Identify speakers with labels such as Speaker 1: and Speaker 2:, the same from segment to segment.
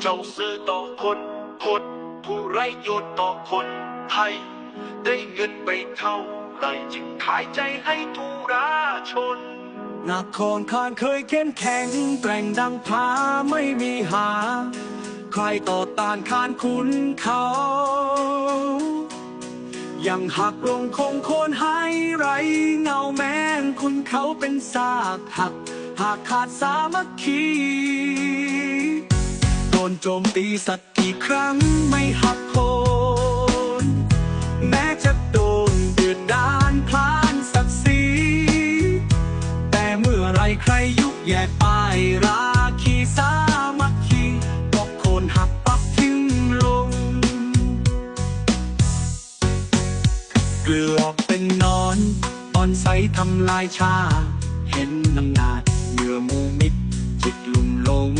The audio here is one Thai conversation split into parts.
Speaker 1: เจ้าซื้อต่อคนคนผู้ไรโยนต่อคนไทย ได้เงินไปเท่าไรจึงขายใจให้ทุราชน
Speaker 2: นครคานเคยเข้มแข็งแกร่งดังพาไม่มีหา ใครต่อต้านคานคุณเขา ยังหักลงคงโคนหายไรเงาแม้นคุณเขาเป็นซากหัก หากขาดสามัคคี ดนโจมตีสักกี่ครั้งไม่หักโคนแม้จะโดนเดือดดานพลานศักดิ์ศรีแต่เมื่อไรใครยุแย่ป้ายราคีสามัคคีบอกโคนหักปักทิ้งลง เกลือเป็นนอนตอนใสทำลายชา เห็นน้ำนาดเหยื่อมูมิดจิตลุ่มลง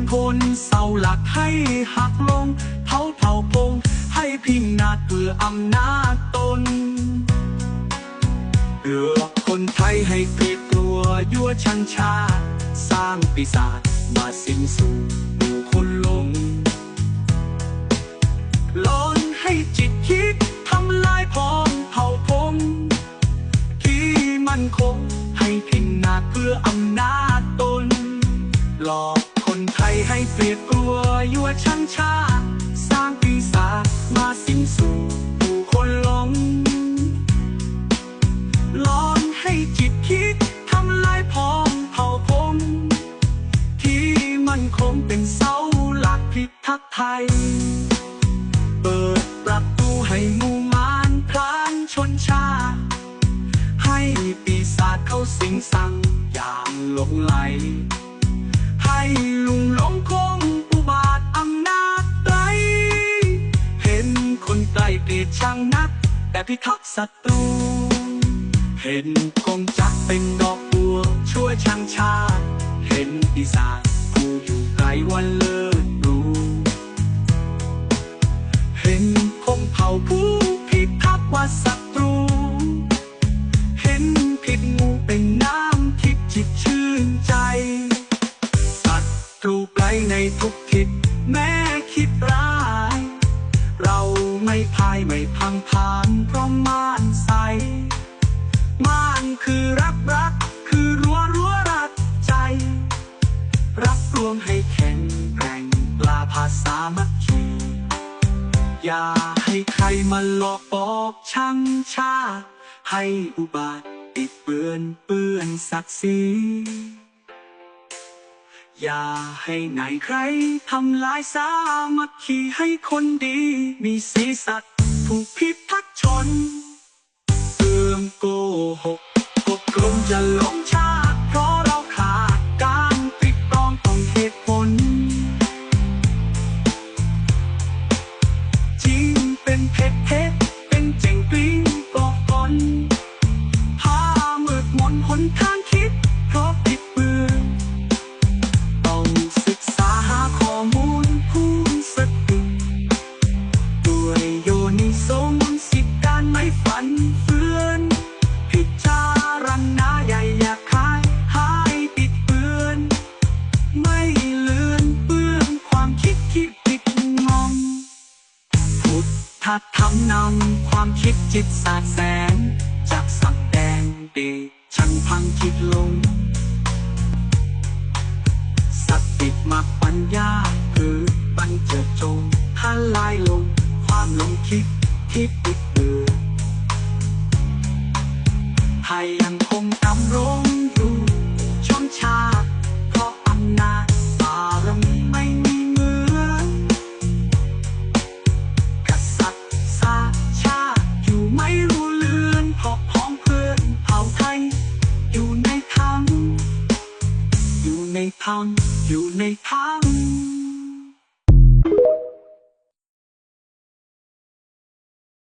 Speaker 2: นโคนเศร้าหลักให้หักลงเผาเผาพงให้พิงนาดเพื่ออำนาจตนเอือคนไทยให้เกลียดกลัวยั่วชังชาสร้างปีศาจมาสิ้นสู่หมู่คนลงร้อนให้จิตคิดทำลายพร้องเผาพงที่มันคงให้พินนาเพื่ออำนาจตนหลอก ให้เปรียดกลัวยั่วชังชา สร้างปีศาจมาสิ้นสู่ผู้คนหลงร้อนให้จิตคิดทำลายพองเผาพงที่มันคงเป็นเสาหลักพิทักษ์ไทย เปิดประตูให้มู่มารพรานชนชา ให้ปีศาจเข้าสิงสังอย่างหลงไหลให้ พิทักษ์ศัตรู เห็นคงจักเป็นดอกบัวช่วยชังชาติ เห็นปีศาจผู้อยู่ไกลวันเลิศ ไม่พายไม่พังพานเพราะม่านใส ม่านคือรักรัก คือรั้วรั้วรักใจ รักรวมให้แข็งแกร่งปลาภาษามัคคีอย่าให้ใครมาหลอกบอกช่างชา ให้อุบาทติดเปื้อนเปื้อนศักดิ์ศรี อย่าให้ไหนใครทำลายสามัคคีให้คนดี มีสีสัตว์ผู้พิทักษ์ชนเสื่อมโกหกกบกลมจะหลงชาติ เพราะเราขาดการตริตรองของเหตุผล จริงเป็นเพชร ทธรรมนำความคิดจิตสาดแสง จากสักแดงเดชช่างพังคิดลง สัตติมาปัญญาคือบันเจิดจงหันลายลง ความลงคิดที่ปิดเบือนให้ยังคงดำรง อยู่ในธรรมอยู่ในธร